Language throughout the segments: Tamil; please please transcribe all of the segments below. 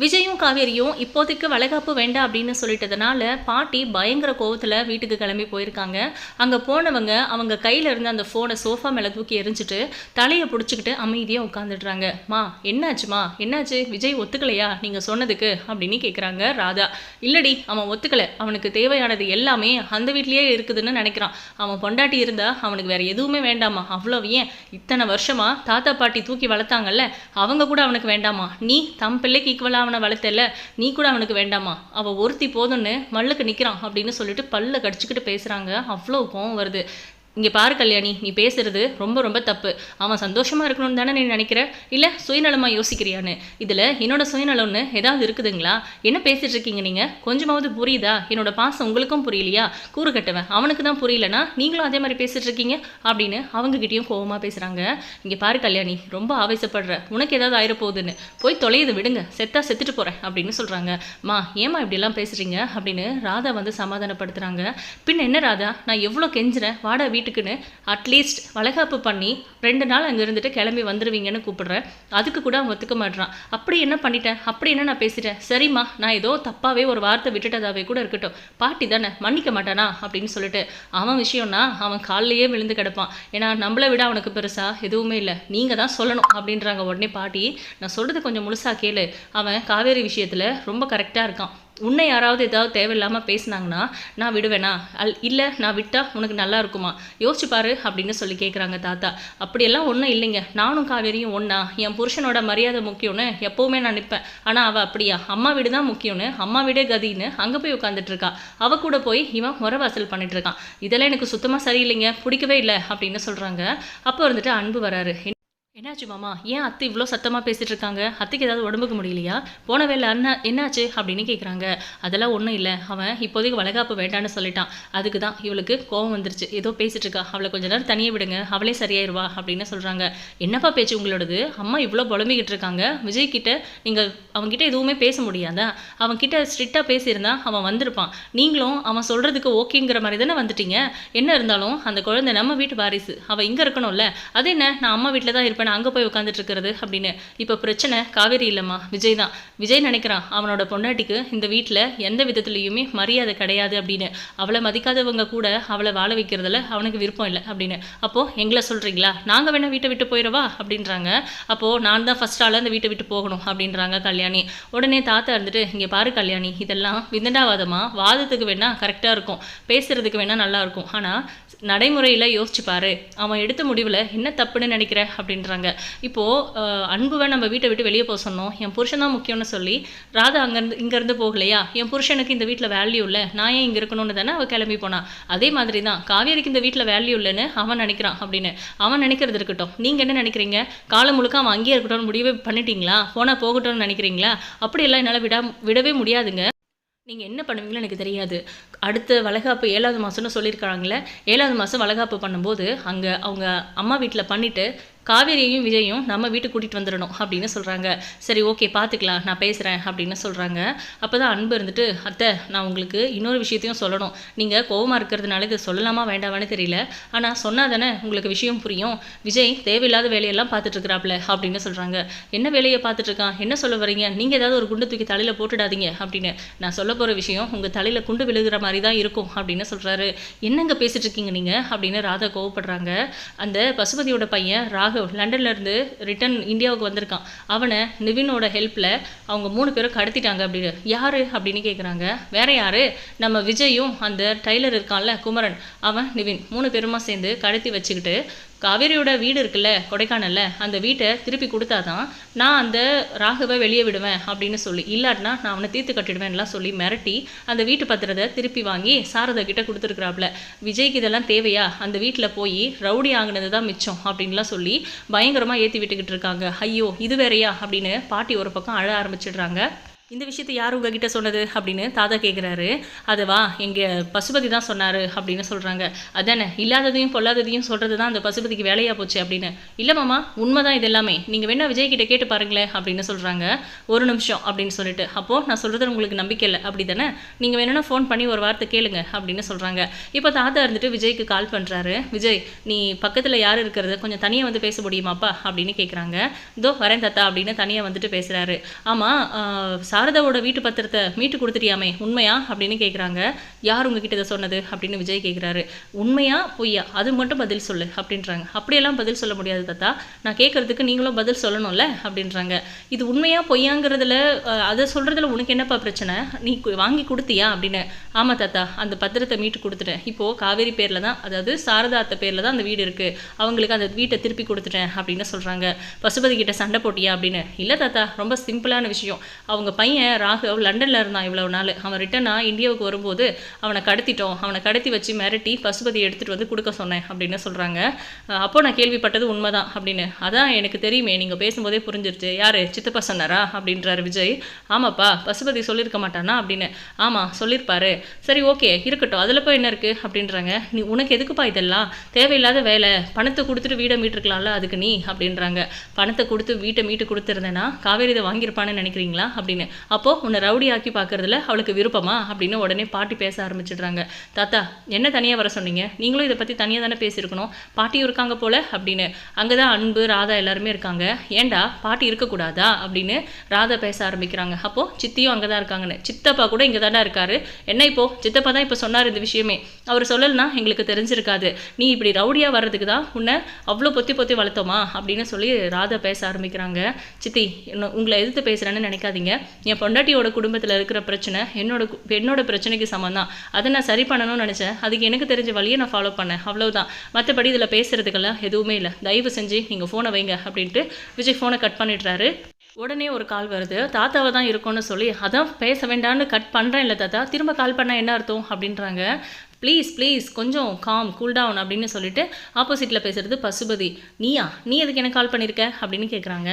விஜயும் காவேரியும் இப்போதைக்கு வளைகாப்பு வேண்டாம் அப்படின்னு சொல்லிட்டதுனால பாட்டி பயங்கர கோவத்தில் வீட்டுக்கு கிளம்பி போயிருக்காங்க. அங்கே போனவங்க அவங்க கையில் இருந்த அந்த ஃபோனை சோஃபா மேலே தூக்கி எரிஞ்சிட்டு தலையை பிடிச்சிக்கிட்டு அமைதியாக உட்காந்துடுறாங்க மா என்னாச்சுமா என்னாச்சு? விஜய் ஒத்துக்கலையா? நீங்கள் சொன்னதுக்கு அப்படின்னு கேட்குறாங்க ராதா. இல்லடி அவன் ஒத்துக்கலை. அவனுக்கு தேவையானது எல்லாமே அந்த வீட்லேயே இருக்குதுன்னு நினைக்கிறான். அவன் பொண்டாட்டி இருந்தால் அவனுக்கு வேறு எதுவுமே வேண்டாமா? அவ்வளோ ஏன்? இத்தனை வருஷமா தாத்தா பாட்டி தூக்கி வளர்த்தாங்கல்ல? அவங்க கூட அவனுக்கு வேண்டாமா? நீ தம் பிள்ளைக்கு ஈக்குவலாக அவனை வளர்த்தல நீ கூட அவனுக்கு வேண்டாமா? அவ ஒருத்தி போதும்னு மல்லுக்கு நிற்கிறான் அப்படின்னு சொல்லிட்டு பல்ல கடிச்சுக்கிட்டு பேசுகிறாங்க அவ்வளோ கோவம் வருது. இங்கே பாரு கல்யாணி நீ பேசுறது ரொம்ப ரொம்ப தப்பு. அவன் சந்தோஷமா இருக்கணும்னு தானே நீ நினைக்கிற? இல்லை சுயநலமாக யோசிக்கிறியான்னு? இதில் என்னோட சுயநலம்னு ஏதாவது இருக்குதுங்களா? என்ன பேசிட்டு இருக்கீங்க நீங்கள் கொஞ்சமாவது புரியுதா? என்னோட பாசம் உங்களுக்கும் புரியலையா? கூறு கட்டுவேன் அவனுக்கு தான் புரியலனா நீங்களும் அதே மாதிரி பேசிட்டு இருக்கீங்க? அப்படின்னு அவங்ககிட்டயும் கோபமாக பேசுகிறாங்க இங்கே பாரு கல்யாணி ரொம்ப ஆவேசப்படுற. உனக்கு ஏதாவது ஆயிரப்போகுதுன்னு. போய் தொலையுது விடுங்க. செத்தா செத்துட்டு போகிறேன் அப்படின்னு சொல்கிறாங்க மா ஏமா இப்படிலாம் பேசுகிறீங்க அப்படின்னு ராதா வந்து சமாதானப்படுத்துகிறாங்க பின்ன என்ன ராதா? நான் எவ்வளோ கெஞ்சுறேன். வாடா நைட்டுக்குன்னு அட்லீஸ்ட் வளகாப்பு பண்ணி ரெண்டு நாள் அங்கே இருந்துட்டு கிளம்பி வந்துடுவீங்கன்னு கூப்பிடுறேன். அதுக்கு கூட அவன் ஒத்துக்க மாட்றான். அப்படி என்ன பண்ணிட்டேன்? அப்படி என்ன நான் பேசிட்டேன்? சரிம்மா நான் ஏதோ தப்பாகவே ஒரு வார்த்தை விட்டுட்டதாவே கூட இருக்கட்டும். பாட்டி தானே மன்னிக்க மாட்டானா? அப்படின்னு சொல்லிட்டு அவன் விஷயம்னா அவன் காலிலேயே விழுந்து கிடப்பான். ஏன்னா நம்மளை விட அவனுக்கு பெருசா எதுவுமே இல்லை. நீங்கள் தான் சொல்லணும் அப்படின்றாங்க உடனே பாட்டி. நான் சொல்கிறது கொஞ்சம் முழுசாக கேளு. அவன் காவேரி விஷயத்தில் ரொம்ப கரெக்டாக இருக்கான். உன்னை யாராவது ஏதாவது தேவையில்லாமல் பேசுனாங்கன்னா நான் விடுவேனா? அல் இல்லை நான் விட்டால் உனக்கு நல்லா இருக்குமா? யோசிச்சு பாரு அப்படின்னு சொல்லி கேட்குறாங்க தாத்தா. அப்படியெல்லாம் ஒன்றும் இல்லைங்க. நானும் காவேரியும் ஒன்றா என் புருஷனோட மரியாதை முக்கியம்னு எப்போவுமே நான் நிற்பேன் ஆனால் அவள் அப்படியா? அம்மா வீடு தான் முக்கியம்னு அம்மா வீடே கதின்னு அங்கே போய் உட்காந்துட்ருக்கா அவள் அவ கூட போய் இவன் முறவாசல் பண்ணிட்டு இருக்கான். இதெல்லாம் எனக்கு சுத்தமாக சரியில்லைங்க பிடிக்கவே இல்லை அப்படின்னு சொல்கிறாங்க அப்போ வந்துட்டு அன்பு வராரு. என்னாச்சு மாமா? ஏன் அத்தை இவ்வளோ சத்தமாக பேசிட்டு இருக்காங்க அத்தைக்கு ஏதாவது உடம்புக்கு முடியலையா? போன வேலை அண்ணா என்னாச்சு அப்படின்னு கேட்குறாங்க அதெல்லாம் ஒன்றும் இல்லை. அவன் இப்போதைக்கு வளகாப்பு வேண்டான்னு சொல்லிட்டான். அதுக்கு தான் இவளுக்கு கோவம் வந்துருச்சு. ஏதோ பேசிட்டு இருக்கா அவளை கொஞ்ச நேரம் தனியே விடுங்க. அவளே சரியாயிருவா அப்படின்னு சொல்கிறாங்க என்னப்பா பேச்சு உங்களோடது? அம்மா இவ்வளோ புலம்பிக்கிட்டு இருக்காங்க. விஜய் கிட்ட நீங்கள் அவன்கிட்ட எதுவுமே பேச முடியாதா? அவன்கிட்ட ஸ்ட்ரிக்டாக பேசியிருந்தா அவன் வந்திருப்பான். நீங்களும் அவன் சொல்கிறதுக்கு ஓகேங்கிற மாதிரி தானே வந்துட்டீங்க? என்ன இருந்தாலும் அந்த குழந்தை நம்ம வீட்டு வாரிசு. அவள் இங்கே இருக்கணும்ல. அது என்ன? நான் அம்மா வீட்டில் தான் இருப்பேன் நான் அங்கே போய் உட்காந்துட்டு இருக்கிறது அப்படின்னு. இப்போ பிரச்சனை காவேரி இல்லைம்மா. விஜய் தான். விஜய் நினைக்கிறான் அவனோட பொண்டாட்டிக்கு இந்த வீட்டில் எந்த விதத்துலேயுமே மரியாதை கிடையாது அப்படின்னு. அவளை மதிக்காதவங்க கூட அவளை வாழ வைக்கிறதுல அவனுக்கு விருப்பம் இல்லை அப்படின்னு. அப்போது எங்களை சொல்கிறீங்களா நாங்கள் வேணால் வீட்டை விட்டு போயிடவா? அப்படின்றாங்க. அப்போது நான் தான் ஃபஸ்ட் ஆளாக அந்த வீட்டை விட்டு போகணும் அப்படின்றாங்க கல்யாணி. உடனே தாத்தா இருந்துட்டு இங்கே பாரு கல்யாணி இதெல்லாம் விந்தண்டாவாதமாக வாதத்துக்கு வேணால் கரெக்டாக இருக்கும். பேசுகிறதுக்கு வேணால் நல்லா இருக்கும். ஆனால் நடைமுறையில் யோசிச்சு பாரு அவன் எடுத்த முடிவில் என்ன தப்புன்னு நினைக்கிற? அப்படின்றாங்க. இப்போது அன்புவை நம்ம வீட்டை விட்டு வெளியே போக சொன்னோம். என் புருஷன் தான் முக்கியம்னு சொல்லி ராதா அங்கேருந்து இங்கேருந்து போகலையா? என் புருஷனுக்கு இந்த வீட்டில் வேல்யூ இல்லை. நான் ஏன் இங்கே இருக்கணும்னு தானே அவள் கிளம்பி போனான் அதே மாதிரி தான் காவேரிக்கு இந்த வீட்டில் வேல்யூ இல்லைன்னு அவன் நினைக்கிறான் அப்படின்னு. அவன் நினைக்கிறது இருக்கட்டும். நீங்கள் என்ன நினைக்கிறீங்க? காலம் முழுக்க அவன் அங்கேயே இருக்கட்டும்னு முடிவே பண்ணிட்டீங்களா? போனால் போகட்டும்னு நினைக்கிறீங்களா? அப்படியெல்லாம் என்னால் விட விடவே முடியாதுங்க. நீங்கள் என்ன பண்ணுவீங்களோ எனக்கு தெரியாது. அடுத்த வளகாப்பு ஏழாவது மாதம்னு சொல்லியிருக்காங்களே ஏழாவது மாதம் வளகாப்பு பண்ணும்போது அங்கே அவங்க அம்மா வீட்டில் பண்ணிவிட்டு காவேரியையும் விஜயும் நம்ம வீட்டுக்கு கூட்டிகிட்டு வந்துடணும் அப்படின்னு சொல்கிறாங்க சரி ஓகே பார்த்துக்கலாம் நான் பேசுகிறேன் அப்படின்னு சொல்கிறாங்க அப்போ தான் அன்பு இருந்துட்டு அத்தை நான் உங்களுக்கு இன்னொரு விஷயத்தையும் சொல்லணும். நீங்கள் கோவமாக இருக்கிறதுனால இதை சொல்லலாமா வேண்டாமான்னு தெரியல. ஆனால் சொன்னால் தானே உங்களுக்கு விஷயம் புரியும். விஜய் தேவையில்லாத வேலையெல்லாம் பார்த்துட்டு இருக்கிறாப்ல அப்படின்னு சொல்கிறாங்க என்ன வேலையை பார்த்துட்ருக்கான் என்ன சொல்ல வரீங்க நீங்கள் ஏதாவது ஒரு குண்டு தூக்கி தலையில் போட்டுடாதீங்க அப்படின்னு. நான் சொல்ல போகிற விஷயம் உங்கள் தலையில் குண்டு விழுகிற மாதிரி தான் இருக்கும் அப்படின்னு சொல்கிறாரு என்னங்க பேசிட்டு இருக்கீங்க நீங்கள் அப்படின்னு ராதா கோவப்படுறாங்க. அந்த பசுபதியோட பையன் ராக லண்டன்லேருந்து ரிட்டன் இந்தியாவுக்கு வந்திருக்கான். அவனை நிவினோட ஹெல்ப்பில் அவங்க மூணு பேரும் கடத்திட்டாங்க அப்படின்னு. யார் அப்படின்னு கேட்குறாங்க வேற யார்? நம்ம விஜயும் அந்த டைலர் இருக்கான்ல குமரன். அவன் நிவின். மூணு பேருமா சேர்ந்து கடத்தி வச்சுக்கிட்டு காவேரியோட வீடு இருக்குல்ல கொடைக்கானல்ல அந்த வீட்டை திருப்பி கொடுத்தாதான் நான் அந்த ராகவை வெளியே விடுவேன் அப்படின்னு சொல்லி. இல்லாட்டினா நான் அவனை தீர்த்து கட்டிடுவேன்லாம் சொல்லி மிரட்டி அந்த வீட்டு பத்திரத்தை திருப்பி வாங்கி சாரதா கிட்ட கொடுத்துருக்குறாப்புல. விஜய்க்கு இதெல்லாம் தேவையா? அந்த வீட்டில் போய் ரவுடி ஆங்கினது தான் மிச்சம் அப்படின்லாம் சொல்லி பயங்கரமாக ஏற்றி விட்டுக்கிட்டு இருக்காங்க. ஐயோ இது வேறையா? அப்படின்னு பாட்டி ஒரு பக்கம் அழ ஆரம்பிச்சிடுறாங்க. இந்த விஷயத்தை யார் உங்ககிட்ட சொன்னது அப்படின்னு தாத்தா கேட்குறாரு அதுவா எங்கள் பசுபதி தான் சொன்னார் அப்படின்னு சொல்கிறாங்க அதானே இல்லாததையும் பொல்லாததையும் சொல்கிறது தான் அந்த பசுபதிக்கு வேலையாக போச்சு அப்படின்னு. இல்லை மாமா உண்மை தான் இது எல்லாமே நீங்கள் வேணா விஜய் கிட்ட கேட்டு பாருங்களேன் அப்படின்னு சொல்கிறாங்க ஒரு நிமிஷம் அப்படின்னு சொல்லிட்டு. அப்போது நான் சொல்கிறது உங்களுக்கு நம்பிக்கை இல்லை. அப்படி தானே நீங்கள் வேணும்னா ஃபோன் பண்ணி ஒரு வார்த்தை கேளுங்க அப்படின்னு சொல்கிறாங்க இப்போ தாத்தா இருந்துட்டு விஜய்க்கு கால் பண்ணுறாரு விஜய் நீ பக்கத்தில் யார் இருக்கிறது? கொஞ்சம் தனியாக வந்து பேச முடியுமாப்பா? அப்படின்னு கேட்குறாங்க இதோ வரேன் தாத்தா அப்படின்னு தனியாக வந்துட்டு பேசுகிறாரு ஆமாம் சாரதாவோட வீட்டு பத்திரத்தை மீட்டு கொடுத்துட்டியாமே உண்மையா? அப்படின்னு கேட்குறாங்க யார் உங்ககிட்ட இதை சொன்னது? அப்படின்னு விஜய் கேட்குறாரு உண்மையா? பொய்யா? அது மட்டும் பதில் சொல்லு அப்படின்றாங்க. அப்படியெல்லாம் பதில் சொல்ல முடியாது தாத்தா. நான் கேட்குறதுக்கு நீங்களும் பதில் சொல்லணும்ல அப்படின்றாங்க. இது உண்மையா பொய்யாங்கிறதுல அதை சொல்கிறதுல உனக்கு என்னப்பா பிரச்சனை? நீ வாங்கி கொடுத்தியா? அப்படின்னு. ஆமாம் தாத்தா. அந்த பத்திரத்தை மீட்டு கொடுத்துட்டேன். இப்போது காவேரி பேரில் தான் அதாவது சாரதா அத்தை பேரில் தான் அந்த வீடு இருக்குது அவங்களுக்கு அந்த வீட்டை திருப்பி கொடுத்துட்டேன் அப்படின்னு சொல்கிறாங்க பசுபதி கிட்ட சண்டை போட்டியா? அப்படின்னு. இல்லை தாத்தா. ரொம்ப சிம்பிளான விஷயம். அவங்க பையன் ராகவ் லண்டனில் இருந்தான் இவ்வளோ நாள். அவன் ரிட்டனாக இந்தியாவுக்கு வரும்போது அவனை கடத்திட்டோம். அவனை கடத்தி வச்சு மிரட்டி பசுபதி எடுத்துகிட்டு வந்து கொடுக்க சொன்னேன் அப்படின்னு சொல்கிறாங்க அப்போ நான் கேள்விப்பட்டது உண்மைதான் அப்படின்னு. அதான் எனக்கு தெரியுமே நீங்கள் பேசும்போதே புரிஞ்சிருச்சு. யார்? சித்தப்பா சொன்னாரா? அப்படின்றாரு விஜய். ஆமாப்பா பசுபதி சொல்லியிருக்க மாட்டானா? அப்படின்னு. ஆமாம் சொல்லியிருப்பாரு சரி ஓகே இருக்கட்டும். அதில் போய் என்ன இருக்குது அப்படின்றாங்க. நீ உனக்கு எதுக்குப்பா இதெல்லாம்? தேவையில்லாத வேலை. பணத்தை கொடுத்துட்டு வீடை மீட்டிருக்கலாம்ல அதுக்கு நீ? அப்படின்றாங்க. பணத்தை கொடுத்து வீட்டை மீட்டு கொடுத்துருந்தேன்னா காவேரி இதை வாங்கியிருப்பான்னு நினைக்கிறீங்களா? அப்படின்னு. அப்போது உன்னை ரவுடி ஆக்கி பார்க்குறதுல அவளுக்கு விருப்பமா அப்படின்னு உடனே பாட்டி பேச ஆரம்பிச்சிடுறாங்க. தாத்தா என்ன தனியாக வர சொன்னீங்க? நீங்களும் இதை பற்றி தனியாக தானே பேசியிருக்கணும். பாட்டியும் இருக்காங்க போல் அப்படின்னு. அங்கே தான் அன்பு ராதா எல்லாருமே இருக்காங்க. ஏன்டா பாட்டி இருக்கக்கூடாதா அப்படின்னு ராதா பேச ஆரம்பிக்கிறாங்க. அப்போது சித்தியும் அங்கே தான் இருக்காங்கன்னு. சித்தப்பா கூட இங்கே தானே இருக்காரு. என்ன இப்போ? சித்தப்பா தான் இப்போ சொன்னார் இந்த விஷயமே. அவர் சொல்லலைன்னா எங்களுக்கு தெரிஞ்சிருக்காது. நீ இப்படி ரவுடியாக வர்றதுக்கு தான் உன்னை அவ்வளோ பொத்தி பொத்தி வளர்த்தோமா அப்படின்னு சொல்லி ராதா பேச ஆரம்பிக்கிறாங்க. சித்தி என்ன- உங்களை எதிர்த்து பேசுகிறேன்னு நினைக்காதீங்க. என் பொண்டாட்டியோட குடும்பத்தில் இருக்கிற பிரச்சனை என்னோட என்னோட பிரச்சனைக்கு சமம் தான் அதை நான் சரி பண்ணணும்னு நினச்சேன். அதுக்கு எனக்கு தெரிஞ்ச வழியை நான் ஃபாலோ பண்ணேன். அவ்வளோதான் மற்றபடி இதில் பேசுகிறதுக்கெல்லாம் எதுவுமே இல்லை. தயவு செஞ்சு நீங்கள் ஃபோனை வைங்க அப்படின்ட்டு விஜய் ஃபோனை கட் பண்ணிடுறாரு. உடனே ஒரு கால் வருது. தாத்தாவை தான் இருக்கும்னு சொல்லி அதான் பேச வேண்டாம்னு கட் பண்ணுறேன் இல்லை தாத்தா. திரும்ப கால் பண்ணால் என்ன அர்த்தம்? அப்படின்றாங்க. ப்ளீஸ் ப்ளீஸ் கொஞ்சம் காம் கூல் டவுன் அப்படின்னு சொல்லிட்டு ஆப்போசிட்டில் பேசுகிறது பசுபதி. நீயா? நீ எதுக்கு எனக்கு கால் பண்ணியிருக்க அப்படின்னு கேட்குறாங்க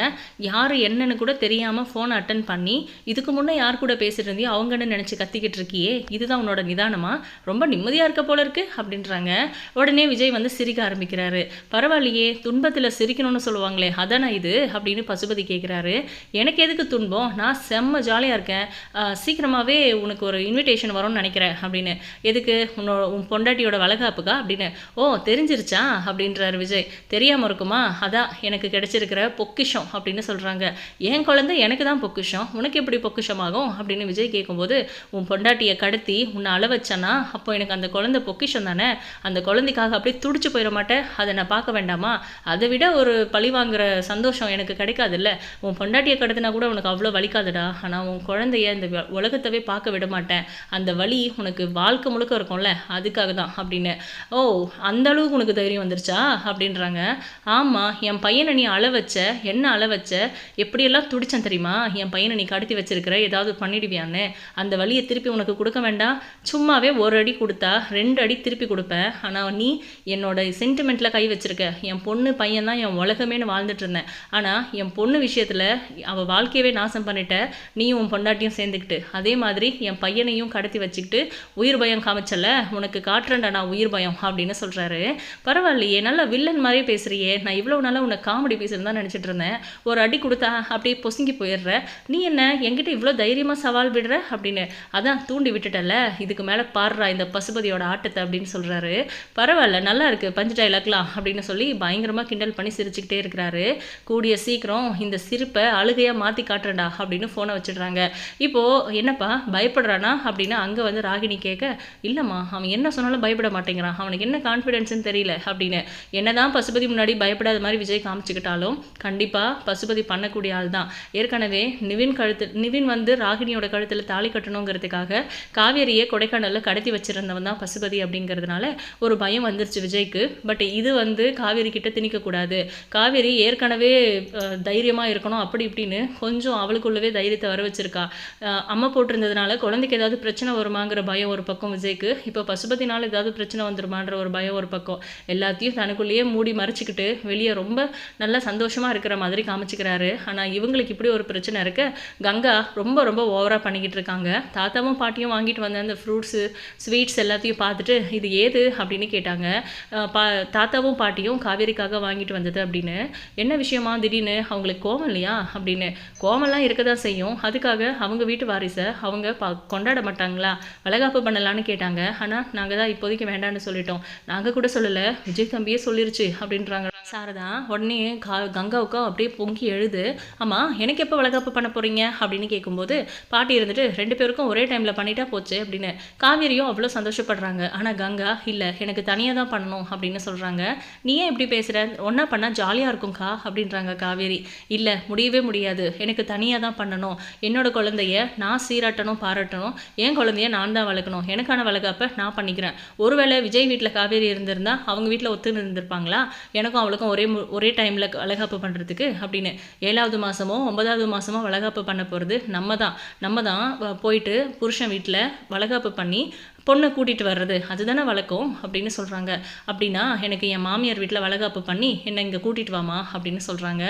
யார் என்னன்னு கூட தெரியாமல் ஃபோனை அட்டன் பண்ணி இதுக்கு முன்னே யார் கூட பேசிட்டு இருந்தியோ அவங்கன்னு நினச்சி கத்திக்கிட்டு இருக்கியே இதுதான் உன்னோட நிதானமா? ரொம்ப நிம்மதியாக இருக்க போல இருக்கு அப்படின்றாங்க. உடனே விஜய் வந்து சிரிக்க ஆரம்பிக்கிறாரு. பரவாயில்லையே துன்பத்தில் சிரிக்கணும்னு சொல்லுவாங்களே அதானா இது? அப்படின்னு பசுபதி கேட்குறாரு எனக்கு எதுக்கு துன்பம்? நான் செம்ம ஜாலியாக இருக்கேன். சீக்கிரமாகவே உனக்கு ஒரு இன்விடேஷன் வரும்னு நினைக்கிறேன் அப்படின்னு. எதுக்கு உன்னோட உன் பொண்டாட்டியோட வளகாப்புக்கா அப்படின்னு ஓ தெரிஞ்சிருச்சா? அப்படின்றாரு விஜய். தெரியாமல் இருக்குமா? அதான் எனக்கு கிடைச்சிருக்கிற பொக்கிஷம் அப்படின்னு சொல்கிறாங்க என் குழந்தை? எனக்கு தான் பொக்கிஷம். உனக்கு எப்படி பொக்கிஷமாகும்? அப்படின்னு விஜய் கேட்கும்போது உன் பொண்டாட்டியை கடத்தி உன்னை அள வச்சனா? அப்போ எனக்கு அந்த குழந்தை பொக்கிஷம் தானே? அந்த குழந்தைக்காக அப்படியே துடிச்சு போயிட மாட்டேன்? அதை நான் பார்க்க வேண்டாமா? அதை விட ஒரு பழி வாங்குற சந்தோஷம் எனக்கு கிடைக்காதுல்ல? உன் பொண்டாட்டியை கடத்தினா கூட உனக்கு அவ்வளோ வலிக்காதுடா. ஆனால் உன் குழந்தைய இந்த வ- உலகத்தவே பார்க்க விட மாட்டேன். அந்த வலி உனக்கு வாழ்க்கை முழுக்க இருக்கும்ல. அதுக்காக தான் அப்படின்னு. ஓ அந்த அளவுக்கு உனக்கு தைரியம் வந்துருச்சா? அப்படின்றாங்க. ஆமாம் என் பையனை நீ அள வச்ச என்ன அள வச்ச? எப்படியெல்லாம் துடிச்சேன் தெரியுமா? என் பையனை நீ கடத்தி வச்சிருக்கிற ஏதாவது பண்ணிடுவியான்னு. அந்த வழியை திருப்பி உனக்கு கொடுக்க வேண்டாம். சும்மாவே ஒரு அடி கொடுத்தா ரெண்டு அடி திருப்பி கொடுப்பேன். ஆனால் நீ என்னோட சென்டிமெண்ட்டில் கை வச்சிருக்க. என் பொண்ணு பையன் தான் என் உலகமேன்னு வாழ்ந்துட்டு இருந்தேன். ஆனால் என் பொண்ணு விஷயத்தில் அவள் வாழ்க்கையவே நாசம் பண்ணிட்ட நீயும் உன் பொண்டாட்டியும் சேர்ந்துக்கிட்டு. அதே மாதிரி என் பையனையும் கடத்தி வச்சுக்கிட்டு உயிர் பயம் காமிச்சல உனக்கு காட்டுறேன்டா நான் உயிர் பயம் அப்படின்னு சொல்கிறாரு பரவாயில்லையே நல்லா வில்லன் மாதிரியே பேசுகிறியே நான் இவ்வளோ நாளாக உன்னை காமெடி பேசுகிறதா நினச்சிட்டு இருந்தேன். ஒரு அடி கொடுத்தா அப்படியே பொசுங்கி போயிடுற. நீ என்ன என்கிட்ட இவ்வளோ தைரியமாக சவால் விடுற? அப்படின்னு. அதான் தூண்டி விட்டுட்டல இதுக்கு மேலே பாடுறா இந்த பசுபதியோட ஆட்டத்தை அப்படின்னு சொல்கிறாரு பரவாயில்ல நல்லா இருக்கு. பஞ்சு டைலாக்லாம் அப்படின்னு சொல்லி பயங்கரமாக கிண்டல் பண்ணி சிரிச்சுக்கிட்டே இருக்கிறாரு. கூடிய சீக்கிரம் இந்த சிரிப்பை அழுகையாக மாற்றி காட்டுறேன்டா அப்படின்னு ஃபோனை வச்சிடுறாங்க. இப்போது என்னப்பா பயப்படுறானா? அப்படின்னு அங்கே வந்து ராகினி கேட்க இல்லைம்மா அவன் என்ன சொன்னாலும் பயப்பட மாட்டேங்கிறான். அவனுக்கு என்ன கான்ஃபிடென்ஸ்னு தெரியல. அப்படின்னு என்னதான் பசுபதி முன்னாடி பயப்படாத மாதிரி விஜய் காமிச்சுக்கிட்டாலும் கண்டிப்பாக பசுபதி பண்ணக்கூடிய ஆள் தான். ஏற்கனவே நிவின் கழுத்து நிவின் வந்து ராகினியோட கழுத்தில் தாலி கட்டணுங்கிறதுக்காக காவேரியை கொடைக்கானலில் கடத்தி வச்சிருந்தவன் தான் பசுபதி அப்படிங்கிறதுனால ஒரு பயம் வந்துருச்சு விஜய்க்கு. பட் இது வந்து காவேரி கிட்ட திணிக்கக்கூடாது. காவேரி ஏற்கனவே தைரியமாக இருக்கணும் அப்படி இப்படின்னு கொஞ்சம் அவளுக்குள்ளவே தைரியத்தை வர வச்சிருக்கா. அம்மா போட்டிருந்ததுனால குழந்தைக்கு ஏதாவது பிரச்சனை வருமாங்கிற பயம் ஒரு பக்கம் விஜய்க்கு. இப்போ பசுபதினால் ஏதாவது பிரச்சனை வந்துருமான்ற ஒரு பயம் ஒரு பக்கம். எல்லாத்தையும் தனக்குள்ளேயே மூடி மறைச்சிக்கிட்டு வெளியே ரொம்ப நல்லா சந்தோஷமாக இருக்கிற மாதிரி காமிச்சிக்கிறாரு. ஆனால் இவங்களுக்கு இப்படி ஒரு பிரச்சனை இருக்க. கங்கா ரொம்ப ரொம்ப ஓவராக பண்ணிக்கிட்டு இருக்காங்க. தாத்தாவும் பாட்டியும் வாங்கிட்டு வந்த அந்த ஃப்ரூட்ஸு ஸ்வீட்ஸ் எல்லாத்தையும் பார்த்துட்டு இது ஏது? அப்படின்னு கேட்டாங்க. பா தாத்தாவும் பாட்டியும் காவேரிக்காக வாங்கிட்டு வந்தது அப்படின்னு. என்ன விஷயமா திடீர்னு? அவங்களுக்கு கோவம் இல்லையா? அப்படின்னு. கோவம்லாம் இருக்க தான் செய்யும். அதுக்காக அவங்க வீட்டு வாரிசை அவங்க பா கொண்டாட மாட்டாங்களா? வளகாப்பு பண்ணலான்னு கேட்டாங்க. ஆனால் நாங்கள் தான் இப்போதைக்கு வேண்டாம்னு சொல்லிட்டோம். நாங்கள் கூட சொல்லலை. விஜய் தம்பியே சொல்லிருச்சு அப்படின்றாங்க. சாரதா உடனே கா கங்காவுக்கு அப்படியே பொங்கி எழுது ஆமாம் எனக்கு எப்போ வளகாப்பு பண்ண போகிறீங்க அப்படின்னு கேட்கும்போது பாட்டி இருந்துட்டு ரெண்டு பேருக்கும் ஒரே டைமில் பண்ணிட்டா போச்சு அப்படின்னு. காவேரியும் அவ்வளோ சந்தோஷப்படுறாங்க. ஆனால் கங்கா இல்லை எனக்கு தனியாக தான் பண்ணணும் அப்படின்னு சொல்கிறாங்க நீ ஏன் இப்படி பேசுகிற ஒன்றா பண்ணால் ஜாலியாக இருக்கும்க்கா அப்படின்றாங்க காவேரி. இல்லை முடியவே முடியாது. எனக்கு தனியாக தான் பண்ணணும். என்னோடய குழந்தைய நான் சீராட்டணும் பாராட்டணும். என் குழந்தைய நான் தான் வளர்க்கணும். எனக்கான வளர்க்காப்ப நான் பண்ணிக்கிறேன். ஒருவேளை விஜய் வீட்டில் காவேரி இருந்திருந்தால் அவங்க வீட்டில் ஒத்துன்னு இருந்திருப்பாங்களா? எனக்கும் அவளுக்கும் ஒரே ஒரே டைமில் வளகாப்பு பண்ணுறதுக்கு அப்படின்னு ஏழாவது மாதமோ ஒன்பதாவது மாதமோ வளகாப்பு பண்ண போகிறது நம்ம தான். நம்ம தான் போயிட்டு புருஷன் வீட்டில் வளகாப்பு பண்ணி பொண்ணை கூட்டிகிட்டு வர்றது அதுதானே வழக்கம்? அப்படின்னு சொல்கிறாங்க அப்படின்னா எனக்கு என் மாமியார் வீட்டில் வளகாப்பு பண்ணி என்னை இங்கே கூட்டிகிட்டு வாமா அப்படின்னு சொல்கிறாங்க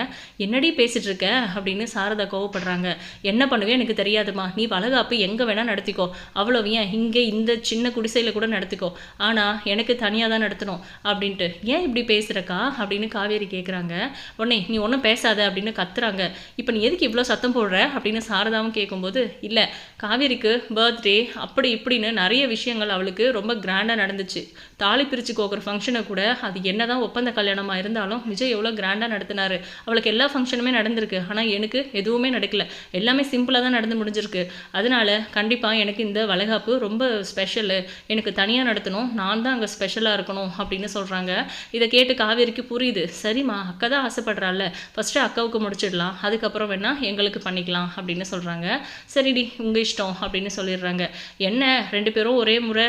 என்னடி பேசிகிட்டு இருக்க? அப்படின்னு சாரதா கோவப்படுறாங்க. என்ன பண்ணுவே எனக்கு தெரியாதுமா நீ வளகாப்பு எங்கே வேணால் நடத்திக்கோ. அவ்வளோ ஏன் இங்கே இந்த சின்ன குடிசையில் கூட நடத்திக்கோ. ஆனால் எனக்கு தனியாக தான் நடத்தணும் அப்படின்ட்டு. ஏன் இப்படி பேசுகிறக்கா அப்படின்னு காவேரி கேட்குறாங்க உடனே நீ ஒன்றும் பேசாத அப்படின்னு கத்துறாங்க. இப்போ நீ எதுக்கு இவ்வளோ சத்தம் போடுற? அப்படின்னு சாரதாவும் கேட்கும்போது இல்லை காவேரிக்கு பர்த்டே அப்படி இப்படின்னு நிறைய விஷயம் விஷயங்கள் அவளுக்கு ரொம்ப கிராண்டாக நடந்துச்சு. தாலி பிரித்து கோக்குற ஃபங்க்ஷனை கூட அது என்ன தான் ஒப்பந்த கல்யாணமாக இருந்தாலும் விஜய் எவ்வளோ கிராண்டாக நடத்தினாரு. அவளுக்கு எல்லா ஃபங்க்ஷனுமே நடந்திருக்கு. ஆனால் எனக்கு எதுவுமே நடக்கல. எல்லாமே சிம்பிளாக தான் நடந்து முடிஞ்சிருக்கு. அதனால கண்டிப்பாக எனக்கு இந்த வளைகாப்பு ரொம்ப ஸ்பெஷலு எனக்கு தனியாக நடத்தணும். நான் தான் அங்கே ஸ்பெஷலாக இருக்கணும் அப்படின்னு சொல்கிறாங்க இதை கேட்டு காவேரிக்கு புரியுது. சரிம்மா அக்கா தான் ஆசைப்படுறாள் ஃபஸ்ட்டு அக்காவுக்கு முடிச்சிடலாம். அதுக்கப்புறம் வேணால் எங்களுக்கு பண்ணிக்கலாம் அப்படின்னு சொல்கிறாங்க சரிடி உங்கள் இஷ்டம் அப்படின்னு சொல்லிடுறாங்க. என்ன? ரெண்டு பேரும் ஒரே முறை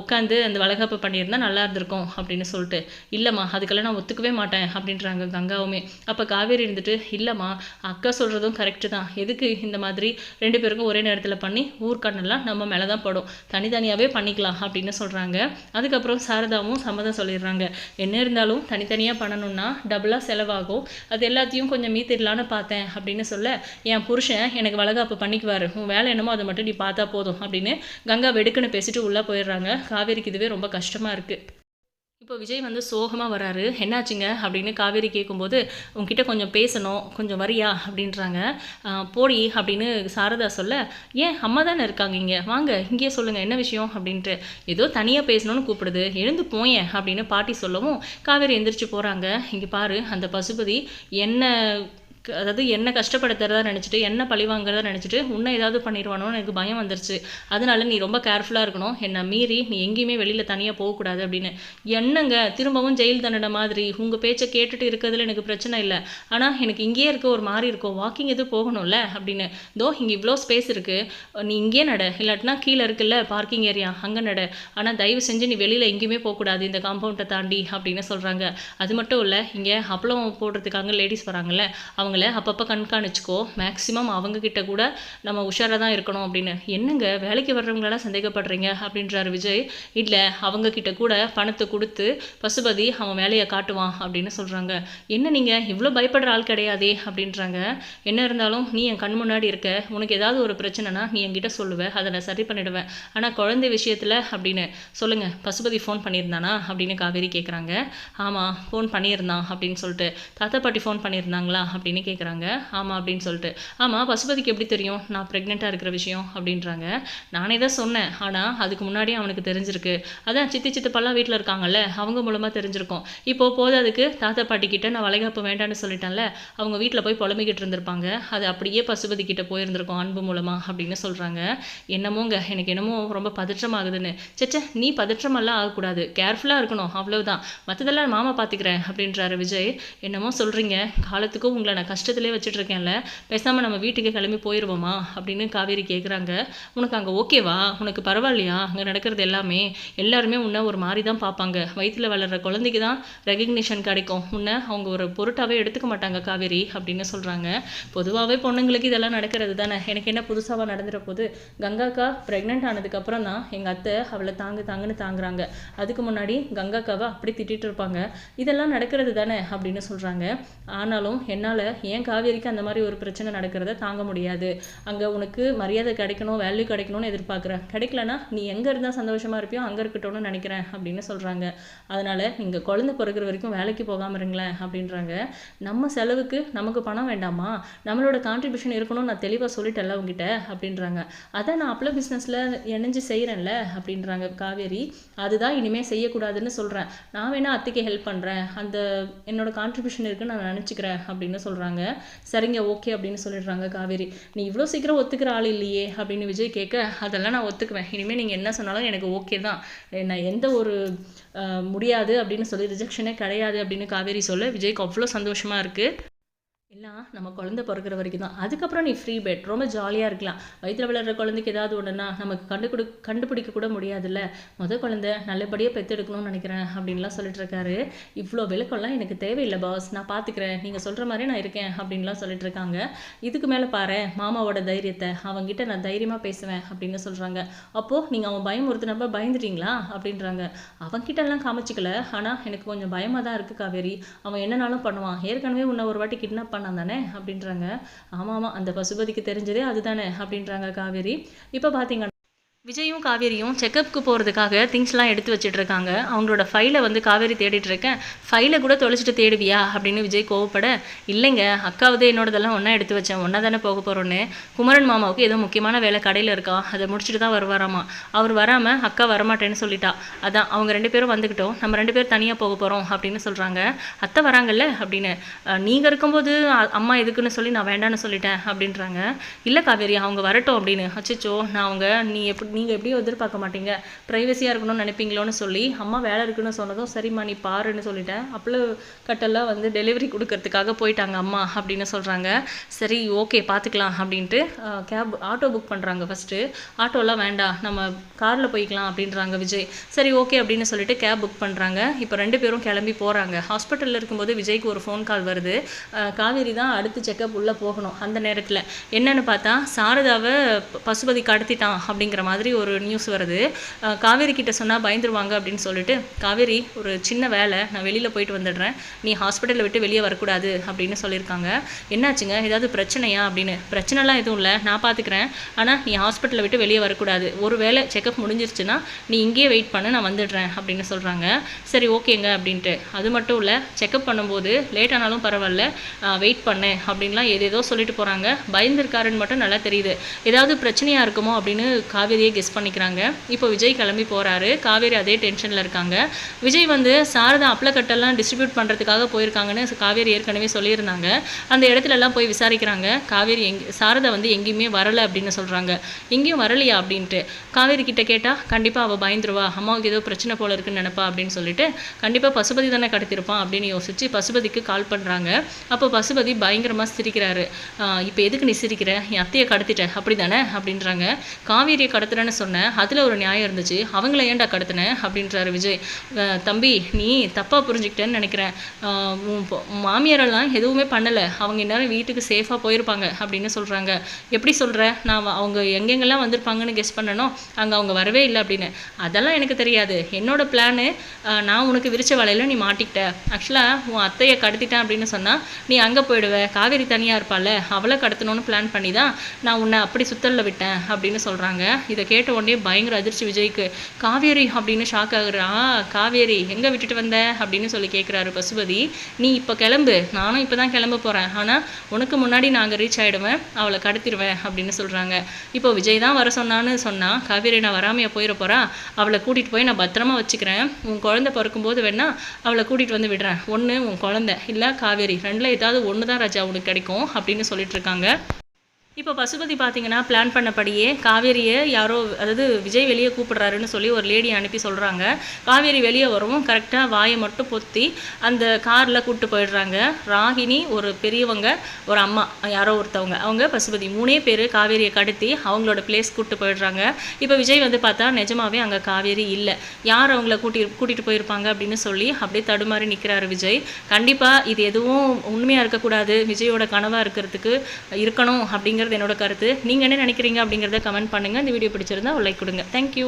உட்காந்து அந்த வளகாப்பு பண்ணியிருந்தா நல்லா இருந்திருக்கும் அப்படின்னு சொல்லிட்டு. இல்லைம்மா அதுக்கெல்லாம் நான் ஒத்துக்கவே மாட்டேன் அப்படின்றாங்க கங்காவுமே. அப்போ காவேரி இருந்துட்டு இல்லைம்மா அக்கா சொல்கிறதும் கரெக்டு தான். எதுக்கு இந்த மாதிரி ரெண்டு பேருக்கும் ஒரே நேரத்தில் பண்ணி ஊர்க்கண்ணெல்லாம் நம்ம மேலே தான் படும். தனித்தனியாகவே பண்ணிக்கலாம் அப்படின்னு சொல்கிறாங்க அதுக்கப்புறம் சாரதாவும் சம்மதம் சொல்லிடுறாங்க. என்ன இருந்தாலும் தனித்தனியாக பண்ணணும்னா டபுளாக செலவாகும். அது எல்லாத்தையும் கொஞ்சம் மீத்திடலான்னு பார்த்தேன் அப்படின்னு சொல்ல என் புருஷன் எனக்கு வளகாப்பு பண்ணிக்குவார். உன் வேலை என்னமோ அதை மட்டும் நீ பார்த்தா போதும் அப்படின்னு கங்கா வெடுக்குன்னு பேசிட்டு உள்ளே போயிடுறாங்க. காவேரிக்கு இதுவே ரொம்ப கஷ்டமாக இருக்குது இப்போ விஜய் வந்து சோகமாக வராரு. என்னாச்சுங்க? அப்படின்னு காவேரி கேட்கும்போது உங்ககிட்ட கொஞ்சம் பேசணும். கொஞ்சம் வரியா? அப்படின்றாங்க. போடி அப்படின்னு சாரதா சொல்ல ஏன்? அம்மா தானே இருக்காங்க இங்கே. வாங்க இங்கேயே சொல்லுங்கள் என்ன விஷயம்? அப்படின்ட்டு. ஏதோ தனியாக பேசணும்னு கூப்பிடுது. எழுந்து போயேன் அப்படின்னு பாட்டி சொல்லவும் காவேரி எந்திரிச்சு போகிறாங்க இங்கே பாரு அந்த பசுபதி என்ன அதாவது என்ன கஷ்டப்படுத்துறதா நினச்சிட்டு என்ன பழி வாங்குறதா நினச்சிட்டு உன்னை ஏதாவது பண்ணிடுவானோன்னு எனக்கு பயம் வந்துருச்சு. அதனால நீ ரொம்ப கேர்ஃபுல்லாக இருக்கணும். என்னை மீறி நீ எங்கேயுமே வெளியில் தனியாக போகக்கூடாது அப்படின்னு. என்னங்க? திரும்பவும் ஜெயில் தண்டனை மாதிரி. உங்கள் பேச்சை கேட்டுட்டு இருக்கிறதுல எனக்கு பிரச்சனை இல்லை. ஆனால் எனக்கு இங்கேயே இருக்க ஒரு மாதிரி இருக்கும். வாக்கிங் எதுவும் போகணும்ல அப்படின்னு. தோ இங்கே இவ்வளோ ஸ்பேஸ் இருக்குது நீ இங்கேயே நட. இல்லாட்டினா கீழே இருக்குல்ல பார்க்கிங் ஏரியா அங்கே நட. ஆனால் தயவு செஞ்சு நீ வெளியில் எங்கேயுமே போகக்கூடாது. இந்த காம்பவுண்டை தாண்டி அப்படின்னு சொல்கிறாங்க அது மட்டும் இல்லை இங்கே அப்பளம் போடுறதுக்காக லேடிஸ் வராங்கல்ல அவங்க அவங்கள அப்பப்போ கண்காணிச்சுக்கோ. மேக்ஸிமம் அவங்க கிட்ட கூட நம்ம உஷாராக தான் இருக்கணும் அப்படின்னு. என்னங்க வேலைக்கு வர்றவங்களெல்லாம் சந்தேகப்படுறீங்க? அப்படின்றாரு விஜய். இல்லை அவங்க கிட்ட கூட பணத்தை கொடுத்து பசுபதி அவன் வேலையை காட்டுவான் அப்படின்னு சொல்கிறாங்க என்ன நீங்கள் இவ்வளோ பயப்படுற ஆள் கிடையாதே? அப்படின்றாங்க. என்ன இருந்தாலும் நீ என் கண் முன்னாடி இருக்க. உனக்கு ஏதாவது ஒரு பிரச்சனைனா நீ என்கிட்ட சொல்லுவ. அதை நான் சரி பண்ணிடுவேன். ஆனால் குழந்தை விஷயத்தில் அப்படின்னு சொல்லுங்கள் பசுபதி ஃபோன் பண்ணியிருந்தானா? அப்படின்னு காவேரி கேட்குறாங்க ஆமாம் ஃபோன் பண்ணியிருந்தான் அப்படின்னு சொல்லிட்டு. தாத்தா பாட்டி ஃபோன் பண்ணியிருந்தாங்களா? அப்படின்னு கேட்குறாங்க ஆமாம் அப்படின்னு சொல்லிட்டு. ஆமாம் பசுபதிக்கு எப்படி தெரியும்? நான் ப்ரெக்னெண்ட்டாக இருக்கிற விஷயம் அப்படின்றாங்க. நானே தான் சொன்னேன். ஆனால் அதுக்கு முன்னாடியே அவனுக்கு தெரிஞ்சிருக்கு. அதான் சித்தி சித்தப்பெல்லாம் வீட்டில் இருக்காங்கல்ல அவங்க மூலமாக தெரிஞ்சிருக்கும். போதும் போதாதுக்கு தாத்தா பாட்டி கிட்ட நான் வளைகாப்பு வேண்டான்னு சொல்லிட்டேன்ல அவங்க வீட்டில் போய் புலம்பிக்கிட்டு இருந்திருப்பாங்க. அது அப்படியே பசுபதி கிட்ட போயிருந்திருக்கும் அன்பு மூலமாக அப்படின்னு சொல்கிறாங்க என்னமோங்க எனக்கு என்னமோ ரொம்ப பதற்றமாகுதுன்னு. சச்சே நீ பதற்றமெல்லாம் ஆகக்கூடாது. கேர்ஃபுல்லாக இருக்கணும். அவ்வளோதான் மற்றதெல்லாம் மாமா பார்த்துக்கிறேன் அப்படின்றாரு விஜய். என்னமோ சொல்கிறீங்க காலத்துக்கும் உங்களை நான் கஷ்டத்திலே வச்சுட்ருக்கேன்ல பேசாமல் நம்ம வீட்டுக்கு கிளம்பி போயிடுவோமா அப்படின்னு காவேரி கேட்குறாங்க உனக்கு அங்கே ஓகேவா? உனக்கு பரவாயில்லையா? அங்கே நடக்கிறது எல்லாமே? எல்லாருமே உன்னை ஒரு மாதிரி தான் பார்ப்பாங்க வயிற்றில் வளர்கிற குழந்தைக்கு தான் ரெகக்னிஷன் கிடைக்கும். உன்னை அவங்க ஒரு பொருட்டாகவே எடுத்துக்க மாட்டாங்க காவேரி அப்படின்னு சொல்கிறாங்க பொதுவாகவே பொண்ணுங்களுக்கு இதெல்லாம் நடக்கிறது தானே? எனக்கு என்ன புதுசாக நடந்துட போது கங்காக்கா ப்ரெக்னென்ட் ஆனதுக்கப்புறம் தான் எங்கள் அத்தை அவளை தாங்கு தாங்குன்னு தாங்குறாங்க. அதுக்கு முன்னாடி கங்காக்காவை அப்படி திட்டிட்டு இருப்பாங்க. இதெல்லாம் நடக்கிறது தானே? அப்படின்னு சொல்கிறாங்க ஆனாலும் என்னால் ஏன் காவேரிக்கு அந்த மாதிரி ஒரு பிரச்சனை நடக்கிறத தாங்க முடியாது? அங்கே உனக்கு மரியாதை கிடைக்கணும் வேல்யூ கிடைக்கணும்னு எதிர்பார்க்குறேன் கிடைக்கலனா நீ எங்கே இருந்தால் சந்தோஷமாக இருப்பியோ அங்கே இருக்கட்டும்னு நினைக்கிறேன் அப்படின்னு சொல்கிறாங்க அதனால் நீங்கள் குழந்தை பிறகுற வரைக்கும் வேலைக்கு போகாமல் இருங்களேன் அப்படின்றாங்க. நம்ம செலவுக்கு நமக்கு பணம் வேண்டாமா? நம்மளோட கான்ட்ரிபியூஷன் இருக்கணும்னு நான் தெளிவாக சொல்லிட்டேன்ல உங்ககிட்ட அப்படின்றாங்க. அதை நான் அப்பள பிஸ்னஸில் இணைஞ்சு செய்கிறேன்ல அப்படின்றாங்க காவேரி. அதுதான் இனிமேல் செய்யக்கூடாதுன்னு சொல்கிறேன் நான் வேணால் அத்தைக்கு ஹெல்ப் பண்ணுறேன் அந்த என்னோட கான்ட்ரிபியூஷன் இருக்குன்னு நான் நினச்சிக்கிறேன் அப்படின்னு சொல்கிறாங்க சரிங்க ஓகே அப்படின்னு சொல்லிடுறாங்க காவேரி. நீ இவ்வளோ சீக்கிரம் ஒத்துக்கிற ஆள் இல்லையே அப்படின்னு விஜய் கேட்க அதெல்லாம் நான் ஒத்துக்குவேன். இனிமேல் நீங்கள் என்ன சொன்னாலும் எனக்கு ஓகே தான். நான் எந்த ஒரு அஹ், முடியாது அப்படின்னு சொல்லி ரிஜெக்ஷனே கிடையாது அப்படின்னு காவேரி சொல்ல விஜய்க்கு அவ்வளோ சந்தோஷமாக இருக்குது எல்லாம் நம்ம குழந்தை பிறக்கிற வரைக்கும் தான். அதுக்கப்புறம் நீ ஃப்ரீ பெட் ரொம்ப ஜாலியாக இருக்கலாம். வயிற்றில் வளர்கிற குழந்தைக்கு ஏதாவது ஒன்றுனா நமக்கு கண்டுபிடி கண்டுபிடிக்க கூட முடியாதுல்ல. முத குழந்தை நல்லபடியாக பெற்றெடுக்கணும்னு நினைக்கிறேன் அப்படின்லாம் சொல்லிட்டு இருக்காரு. இவ்வளோ விளக்கம்லாம் எனக்கு தேவையில்லை பாஸ் நான் பார்த்துக்கிறேன் நீங்கள் சொல்கிற மாதிரி நான் இருக்கேன் அப்படின்லாம் சொல்லிட்டு இருக்காங்க. இதுக்கு மேலே பாரு மாமாவோட தைரியத்தை. அவங்ககிட்ட நான் தைரியமாக பேசுவேன் அப்படின்னு சொல்கிறாங்க அப்போது நீங்கள் அவன் பயமுறுத்தினப்ப பயந்துட்டீங்களா? அப்படின்றாங்க. அவன்கிட்ட எல்லாம் காமிச்சிக்கல. ஆனால் எனக்கு கொஞ்சம் பயமாக தான் இருக்குது காவேரி. அவன் என்னனாலும் பண்ணுவான். ஏற்கனவே உன்னை ஒரு வாட்டி கிட்னாப் பண்ணான் தானே அப்படின்றாங்க. ஆமாம் ஆமாம் அந்த பசுபதிக்கு தெரிஞ்சதே அதுதானே அப்படின்றாங்க காவேரி. இப்போ பார்த்தீங்கன்னா விஜயும் காவேரியும் செக்கப்புக்கு போகிறதுக்காக திங்ஸ்லாம் எடுத்து வச்சுட்டு இருக்காங்க அவங்களோட ஃபைலை வந்து காவேரி தேடிட்டு இருக்கேன் ஃபைலை கூட தொலைச்சிட்டு தேடுவியா? அப்படின்னு விஜய் கோவப்பட இல்லைங்க அக்காவது என்னோடதெல்லாம் ஒன்றா எடுத்து வச்சேன். ஒன்றா தானே போக போகிறோன்னு குமரன் மாமாவுக்கு ஏதோ முக்கியமான வேலை கடையில் இருக்கா? அதை முடிச்சுட்டு தான் வருவாராமா? அவர் வராமல் அக்கா வரமாட்டேன்னு சொல்லிட்டா. அதான் அவங்க ரெண்டு பேரும் வந்துக்கிட்டோம். நம்ம ரெண்டு பேரும் தனியாக போக போகிறோம் அப்படின்னு சொல்கிறாங்க அத்தை வராங்கல்ல அப்படின்னு நீங்கள் இருக்கும்போது அம்மா எதுக்குன்னு சொல்லி நான் வேண்டான்னு சொல்லிட்டேன் அப்படின்றாங்க. இல்லை காவேரி அவங்க வரட்டும் அப்படின்னு. அச்சச்சோ நான் அவங்க நீ எப்படி நீங்கள் எப்படியும் எதிர்பார்க்க மாட்டீங்க. ப்ரைவசியாக இருக்கணும்னு நினைப்பீங்களோன்னு சொல்லி அம்மா வேலை இருக்குன்னு சொன்னதும் சரிம்மா நீ பாருன்னு சொல்லிட்டேன். அப்பள கட்டெல்லாம் வந்து டெலிவரி கொடுக்கறதுக்காக போயிட்டாங்க அம்மா அப்படின்னு சொல்கிறாங்க சரி ஓகே பார்த்துக்கலாம் அப்படின்ட்டு கேப் ஆட்டோ புக் பண்ணுறாங்க ஃபஸ்ட்டு ஆட்டோலாம் வேண்டாம் நம்ம காரில் போய்க்கலாம் அப்படின்றாங்க விஜய். சரி ஓகே அப்படின்னு சொல்லிட்டு கேப் புக் பண்ணுறாங்க இப்போ ரெண்டு பேரும் கிளம்பி போகிறாங்க ஹாஸ்பிட்டலில் இருக்கும்போது விஜய்க்கு ஒரு ஃபோன் கால் வருது. காவேரி தான் அடுத்து செக்கப் உள்ளே போகணும் அந்த நேரத்தில். என்னென்னு பார்த்தா சாரதாவை பசுபதி கடத்திட்டான் அப்படிங்கிற மாதிரி மாதிரி ஒரு நியூஸ் வருது. காவேரி கிட்ட சொன்னால் பயந்துருவாங்க அப்படின்னு சொல்லிட்டு காவேரி ஒரு சின்ன வேலை நான் வெளியில் போயிட்டு வந்துடுறேன். நீ ஹாஸ்பிட்டலில் விட்டு வெளியே வரக்கூடாது அப்படின்னு சொல்லியிருக்காங்க. என்னாச்சுங்க? ஏதாவது பிரச்சனையா அப்படின்னு? பிரச்சனைலாம் எதுவும் இல்லை நான் பார்த்துக்கிறேன் ஆனால் நீ ஹாஸ்பிட்டலை விட்டு வெளியே வரக்கூடாது. ஒரு வேளை செக்கப் முடிஞ்சிருச்சுன்னா நீ இங்கேயே வெயிட் பண்ண நான் வந்துடுறேன் அப்படின்னு சொல்கிறாங்க சரி ஓகேங்க அப்படின்ட்டு. அது மட்டும் இல்லை செக்கப் பண்ணும்போது லேட் ஆனாலும் பரவாயில்ல வெயிட் பண்ணு அப்படின்லாம் ஏதேதோ சொல்லிட்டு போகிறாங்க பயந்துருக்காருன்னு மட்டும் நல்லா தெரியுது. ஏதாவது பிரச்சனையாக இருக்குமோ அப்படின்னு காவேரியை கெஸ் பண்ணிக்கிறாங்க. இப்போ விஜய் கிளம்பி போகிறாரு காவேரி அதே டென்ஷனில் இருக்காங்க. விஜய் வந்து சாரதா அப்ளக்கட்டெல்லாம் டிஸ்ட்ரிபியூட் பண்ணுறதுக்காக போயிருக்காங்கன்னு காவேரி ஏற்கனவே சொல்லியிருந்தாங்க. அந்த இடத்துல எல்லாம் போய் விசாரிக்கிறாங்க. காவேரி எங் சாரதா வந்து எங்கேயுமே வரலை அப்படின்னு சொல்கிறாங்க எங்கேயும் வரலையா அப்படின்ட்டு. காவேரி கிட்ட கேட்டால் கண்டிப்பாக அவள் பயந்துருவா. அம்மாவுக்கு ஏதோ பிரச்சனை போல இருக்குன்னு நினைப்பா அப்படின்னு சொல்லிட்டு கண்டிப்பாக பசுபதி தானே கடத்திருப்பான் அப்படின்னு யோசிச்சு பசுபதிக்கு கால் பண்ணுறாங்க அப்போ பசுபதி பயங்கரமாக சிரிக்கிறாரு. இப்போ எதுக்கு நீ சிரிக்கிற? என் அத்தையை கடத்திட்ட. அப்படி தானே அப்படின்றாங்க. காவேரியை கடத்துறேன்னு சொன்னேன் அதில் ஒரு நியாயம் இருந்துச்சு. அவங்கள ஏன்டா கடத்தினேன் அப்படின்றாரு விஜய். தம்பி நீ தப்பாக புரிஞ்சுக்கிட்டேன்னு நினைக்கிறேன். உன் மாமியாரெல்லாம் எதுவுமே பண்ணலை. அவங்க இந்நேரம் வீட்டுக்கு சேஃபாக போயிருப்பாங்க அப்படின்னு சொல்கிறாங்க எப்படி சொல்கிற நான் அவங்க எங்கெங்கெல்லாம் வந்திருப்பாங்கன்னு கெஸ் பண்ணனோ அங்கே அவங்க வரவே இல்லை அப்படின்னு. அதெல்லாம் எனக்கு தெரியாது. என்னோட பிளானு நான் உனக்கு விரிச்ச வலையில் நீ மாட்டிக்கிட்ட. ஆக்சுவலாக உன் அத்தையை கடத்திட்டேன் அப்படின்னு சொன்னால் நீ அங்கே போயிடுவ. காவேரி தனியாக இருப்பாள் அவளை கடத்தணும்னு பிளான் பண்ணி தான் நான் உன்னை அப்படி சுத்தலில் விட்டேன் அப்படின்னு சொல்கிறாங்க இதை கேட்ட உடனே பயங்கர அதிர்ச்சி விஜய்க்கு காவேரி அப்படின்னு ஷாக் ஆகுறான் காவேரி எங்கே விட்டுட்டு வந்த? அப்படின்னு சொல்லி கேட்குறாரு பசுபதி. நீ இப்போ கிளம்பு நானும் இப்போ தான் கிளம்ப போகிறேன் ஆனால் உனக்கு முன்னாடி நாங்கள் ரீச் ஆகிடுவேன் அவளை கடத்திடுவேன் அப்படின்னு சொல்கிறாங்க இப்போ விஜய் தான் வர சொன்னான்னு சொன்னால் காவேரி நான் வராமையாக போயிட போகிறா அவளை கூட்டிகிட்டு போய் நான் பத்திரமா வச்சுக்கிறேன். உன் குழந்தை பிறக்கும்போது வேணா அவளை கூட்டிகிட்டு வந்து விடுறேன். ஒன்று உன் குழந்தை. இல்லை காவேரி ரெண்டில் ஏதாவது ஒன்று தான் ராஜா உனக்கு கிடைக்கும் அப்படின்னு சொல்லிட்டு இருக்காங்க. இப்போ பசுபதி பார்த்தீங்கன்னா பிளான் பண்ணபடியே காவேரியை யாரோ அதாவது விஜய் வெளியே கூப்பிடுறாருன்னு சொல்லி ஒரு லேடி அனுப்பி சொல்கிறாங்க காவேரி வெளியே வரவும். கரெக்டாக வாயை மட்டும் பொத்தி அந்த காரில் கூப்பிட்டு போயிடுறாங்க. ராகினி ஒரு பெரியவங்க ஒரு அம்மா யாரோ ஒருத்தவங்க. அவங்க பசுபதி மூணே பேர் காவேரியை கடத்தி அவங்களோட பிளேஸ் கூப்பிட்டு போயிடுறாங்க. இப்போ விஜய் வந்து பார்த்தா நிஜமாவே அங்கே காவேரி இல்லை. யார் அவங்கள கூட்டி கூட்டிகிட்டு போயிருப்பாங்க அப்படின்னு சொல்லி அப்படியே தடுமாறி நிற்கிறாரு விஜய். கண்டிப்பாக இது எதுவும் உண்மையாக இருக்கக்கூடாது. விஜயோட கனவாக இருக்கிறதுக்கு இருக்கணும் அப்படிங்கிற அப்படிங்கிறது என்னோட கருத்து. நீங்கள் என்ன நினைக்கிறீங்க அப்படிங்கிறத கமெண்ட் பண்ணுங்கள் இந்த வீடியோ பிடிச்சிருந்தா லைக் கொடுங்க. தேங்க்யூ